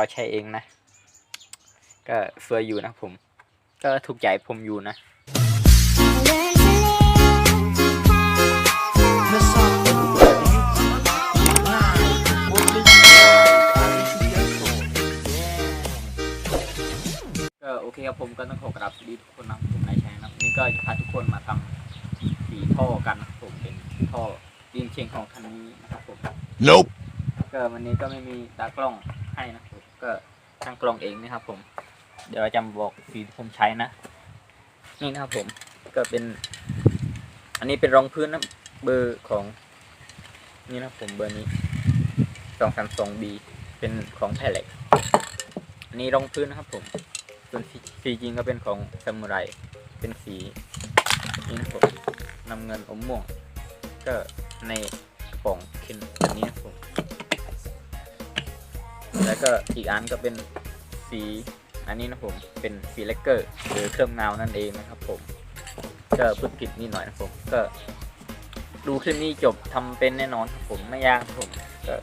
เราใช้เองนะ ก็สวยอยู่นะผม ก็ถูกใจผมอยู่นะก็โอเคครับผมก็ต้องขอกราบสวัสดีทุกคนนะครับผมนายแชงนะครับนี่ก็จะพาทุกคนมาทำสีท่อกันนะครับผมเป็นท่อดินเชียงของคันนี้นะครับผม Nope. ก็วันนี้ก็ไม่มีตากล้องให้นะครับผม ก็ช่างกล้องเองนะครับ ผม เดี๋ยวจะมาบอกสีที่ผมใช้นะ นี่นะครับผมก็เป็น อันนี้เป็นรองพื้นนะเบอร์ของ นี่นะครับผมเบอร์นี้สองสามสองบีเป็นของแพลเล็กอันนี้รองพื้นนะครับ ผมส่วนสีจริงก็เป็นของซามูไรเป็นสีนี่นะครับผมนำเงินอมม่วง ก็ในกระป๋องเคนอันนี้น แล้วก็อีกอันก็เป็นสีอันนี้นะผมเป็นสีเลกเกอร์หรือเครื่องนานั่นเองนะครับ ผมก็พูดผิดนิดหน่อยนะผมก็ ดูคลิปนี้จบทำเป็นแน่นอนครับผมไม่ยากครับผมก็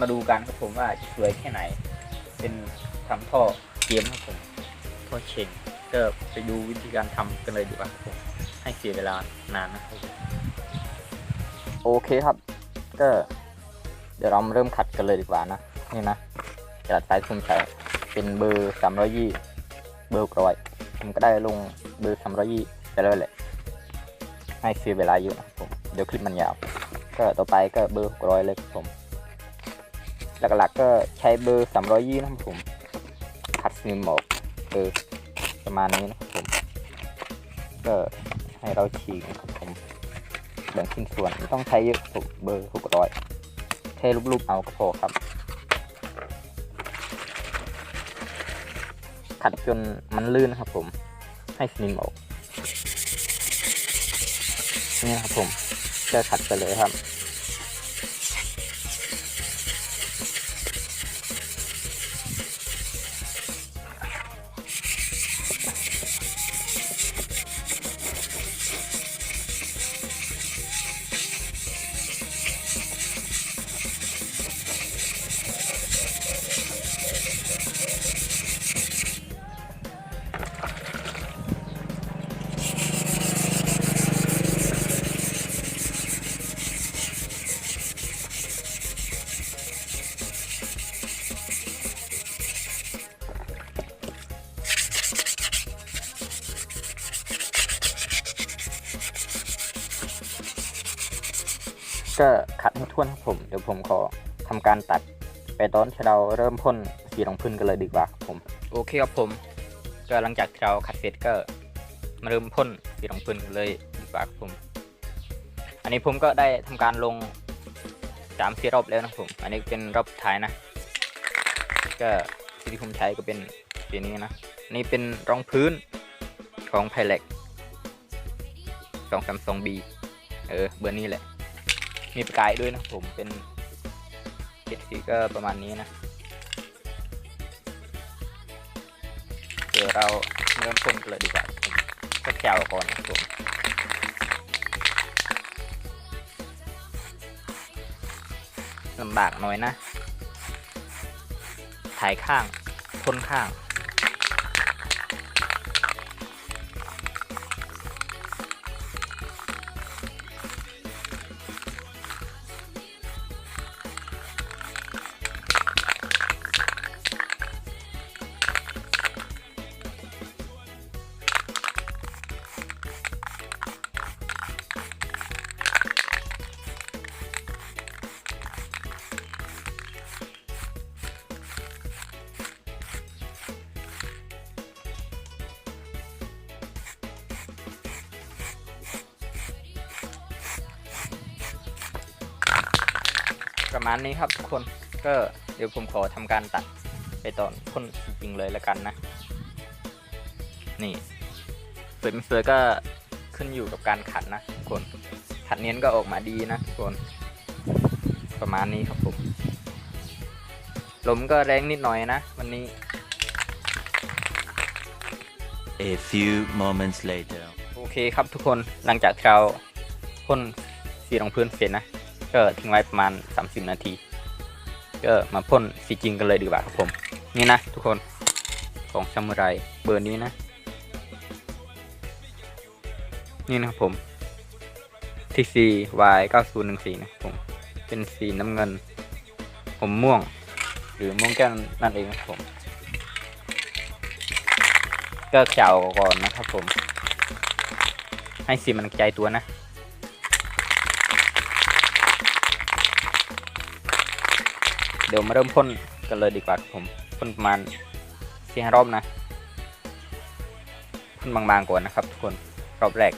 มาดูกันครับผมว่าจะสวยแค่ไหน เป็นทำท่อเกมครับผมท่อเชงก็ไปดูวิธีการทำกันเลยดีกว่าครับผมให้เสียเวลานานนะครับโอเคครับก็เดี๋ยวเรามาเริ่มขัดกันเลยดีกว่านะ กระดาษสายคุมใส่เป็นเบอร์สามร้อยยี่เบอร์ร้อยผมก็ได้ลงเบอร์สามร้อยยี่ไปแล้วแหละให้เสียเวลาเยอะนะผมเดี๋ยวคลิปมันยาว ก็ต่อไปก็เบอร์หกร้อยเลยผม หลักๆก็ใช้เบอร์สามร้อยยี่นะครับผมขัดสนิมอกเออประมาณนี้นะผมก็ให้เราฉีกนะครับผมแบ่งชิ้นส่วนต้องใช้เยอะผมเบอร์หกร้อยแค่รูปๆเอาก็พอครับ ขัดจนมันลื่นนะครับผมให้สนิมออกนี่ครับผมจะขัดไปเลยครับ ก็ขัดให้ทั่วนครับผม เดี๋ยวผมขอทำการตัดไปตอนที่เราเริ่มพ่นสีรองพื้นกันเลยดีกว่าผม โอเคครับผม ก็หลังจากที่เราขัดเสร็จก็มาเริ่มพ่นสีรองพื้นกันเลยดีกว่าครับผม อันนี้ผมก็ได้ทำการลงสามสี่รอบแล้วนะผม อันนี้เป็นรอบท้ายนะ ก็สีที่ผมใช้ก็เป็นสีนี้นะ นี่เป็นรองพื้นของไพเล็กสองสามสองบีเออเบอร์นี้แหละ มีประกายด้วยนะผมเป็นเจ็ดสีก็ประมาณนี้นะเดี๋ยวเราเริ่มพ่นกันเลยดีกว่าก็แกวก่อนนะครับผมลำบากหน่อยนะถ่ายข้างพ่นข้าง ประมาณนี้ครับทุกคนก็เดี๋ยวผมขอทำการตัดไปตอนพ่นจริงๆเลยแล้วกันนะ นี่สวยไม่สวยก็ขึ้นอยู่กับการขัดนะทุกคนขัดเนียนก็ออกมาดีนะทุกคนประมาณนี้ครับผมลมก็แรงนิดหน่อยนะ วันนี้ A few moments later. โอเคครับทุกคนหลังจากที่เราพ่นสีรองพื้นเสร็จนะ ก็ทิ้งไว้ประมาณ 30 นาที ก็มาพ่นสีจริงกันเลยดีกว่าครับผม นี่นะทุกคนของซามูไรเบอร์นี้นะ นี่นะครับผม TC Y 9014นะครับผม เป็นสีน้ำเงิน ผมม่วง หรือม่วงแก้วนั่นเองนะครับผม ก็เก่าก่อนนะครับผม ให้สีมันกระจายตัวนะ เดี๋ยวมาเริ่มพ่นกันเลยดีกว่าผมพ่นประมาณสี่ห้ารอบนะพ่นบางๆก่อนนะครับทุกคนรอบแรก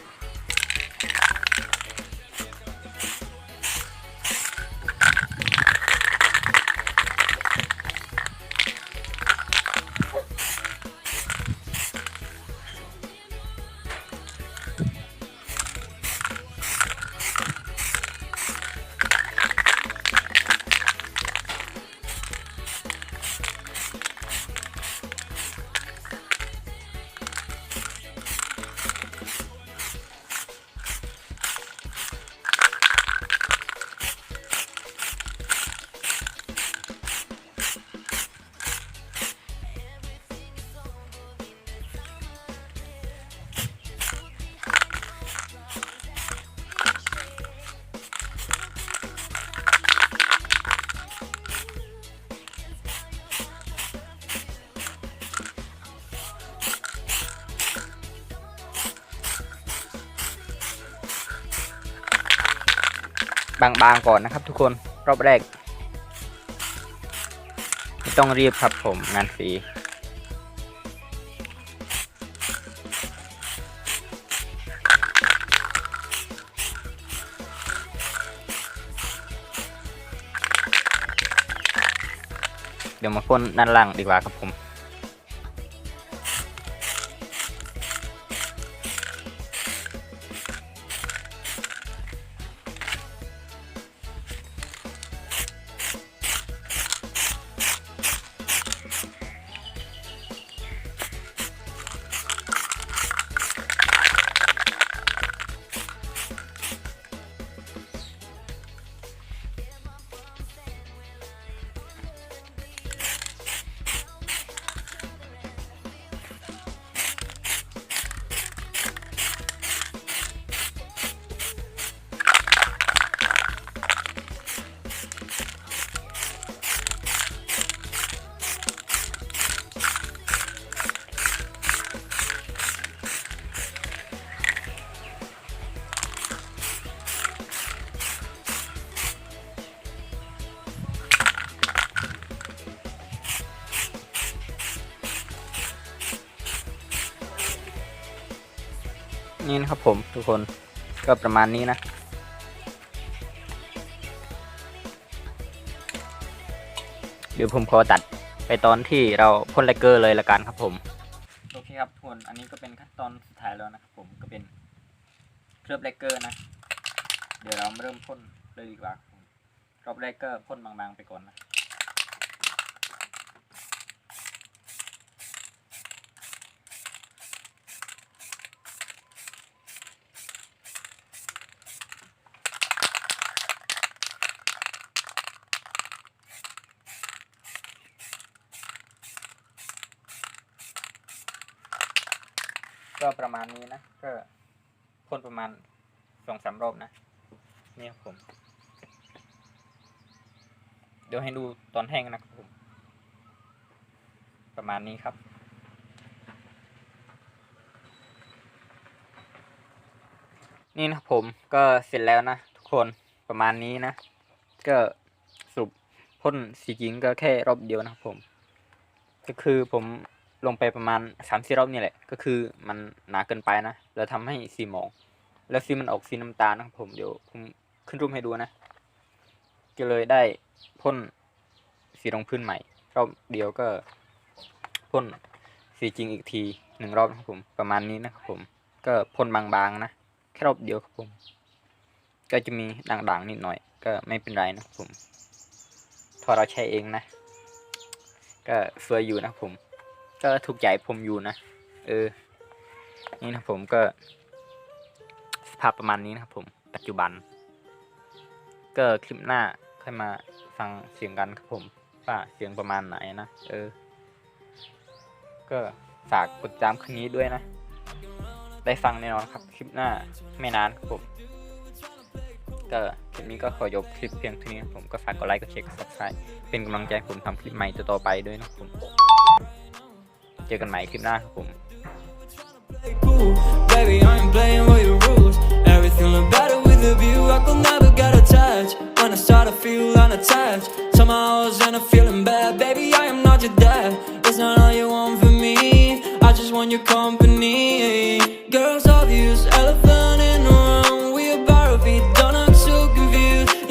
บางๆก่อนนะครับ ทุกคนรอบแรกไม่ต้องรีบครับผมงานฟรีเดี๋ยวมาพ่นด้านล่างดีกว่าครับผม นี่นะครับผมทุกคนก็ประมาณนี้นะเดี๋ยวผมขอตัดไปตอนที่เราพ่นไลเกอร์เลยละกันครับผมโอเคครับทุกคนอันนี้ก็เป็นขั้นตอนสุดท้ายแล้วนะครับผมก็เป็นเคลือบไลเกอร์นะ เดี๋ยวเรามาเริ่มพ่นเลยดีกว่าครับผมรอบแรกก็พ่นบางๆไปก่อนนะ ก็ประมาณนี้นะ ก็พ่นประมาณสองสามรอบนะ นี่ครับผม เดี๋ยวให้ดูตอนแห้งนะครับผม ประมาณนี้ครับนี่นะผมก็เสร็จแล้วนะทุกคนประมาณนี้นะ ก็สรุปพ่นสีจริงก็แค่รอบเดียวนะครับผม ก็คือผม ลงไปประมาณสามสี่รอบนี่แหละ ก็คือมันหนาเกินไปนะแล้วทำให้สีหมองแล้วสีมันออกสีน้ำตาลนะครับผมเดี๋ยวผมขึ้นรูปให้ดูนะ ก็เลยได้พ่นสีรองพื้นใหม่ รอบเดียวก็พ่นสีจริงอีกทีหนึ่งรอบนะครับผมประมาณนี้นะครับผม ก็พ่นบางๆนะแค่รอบเดียวครับผม ก็จะมีด่างๆนิดหน่อย ก็ไม่เป็นไรนะครับผม พอเราใช้เองนะ ก็สวยอยู่นะครับผม ก็ถูกใจผมอยู่นะ เออ นี่นะผมก็สภาพประมาณนี้นะครับผม ปัจจุบัน ก็คลิปหน้าค่อยมาฟังเสียงกันครับผม ว่าเสียงประมาณไหนนะ เออ ก็ฝากกดตามคลิปนี้ด้วยนะ ได้ฟังแน่นอนครับ คลิปหน้าไม่นานครับผม ก็คลิปนี้ก็ขอยกคลิปเพียงเท่านี้ครับผมก็ฝากกดไลค์กดแชร์กด subscribe เป็นกำลังใจผมทำคลิปใหม่ต่อไปด้วยนะครับผม เจอกันใหม่คลิปหน้าครับผม cool. Baby, I ain't playing by your rules. Everything look better with a view. I could never get attached. When I start to feel unattached, somehow I was in a feeling bad. Baby, I am not your dad. It's not all you want from me. I just want your company.